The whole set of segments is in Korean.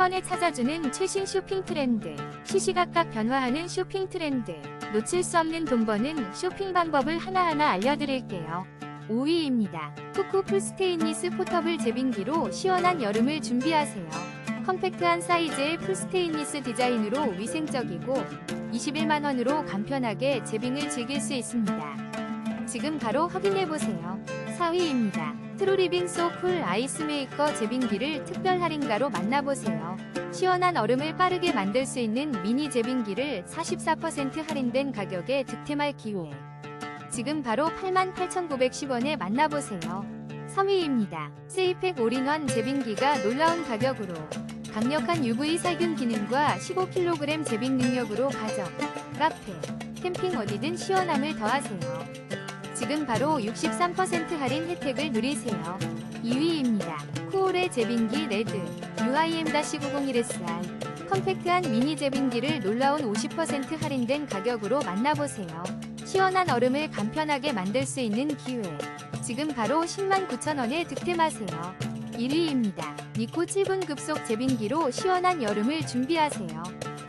번에 찾아주는 최신 쇼핑 트렌드, 시시각각 변화하는 쇼핑 트렌드, 놓칠 수 없는 돈 버는 쇼핑 방법을 하나하나 알려드릴게요. 5위입니다. 쿠쿠 풀스테인리스 포터블 제빙기로 시원한 여름을 준비하세요. 컴팩트한 사이즈의 풀스테인리스 디자인으로 위생적이고 21만원으로 간편하게 제빙을 즐길 수 있습니다. 지금 바로 확인해보세요. 4위입니다. 트루리빙 소쿨 아이스 메이커 제빙기를 특별 할인가로 만나보세요. 시원한 얼음을 빠르게 만들 수 있는 미니 제빙기를 44% 할인된 가격에 득템할 기회. 지금 바로 88,910원에 만나보세요. 3위입니다. 세이팩 올인원 제빙기가 놀라운 가격으로 강력한 UV 살균 기능과 15kg 제빙 능력으로 가정, 카페, 캠핑 어디든 시원함을 더하세요. 지금 바로 63% 할인 혜택을 누리세요. 2위입니다. 쿠올의 제빙기 레드 UIM-901SR 컴팩트한 미니 제빙기를 놀라운 50% 할인된 가격으로 만나보세요. 시원한 얼음을 간편하게 만들 수 있는 기회. 지금 바로 109,000원에 득템하세요. 1위입니다. 니코 7분 급속 제빙기로 시원한 여름을 준비하세요.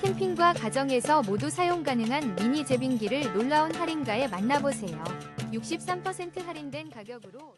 캠핑과 가정에서 모두 사용 가능한 미니 제빙기를 놀라운 할인가에 만나보세요. 63% 할인된 가격으로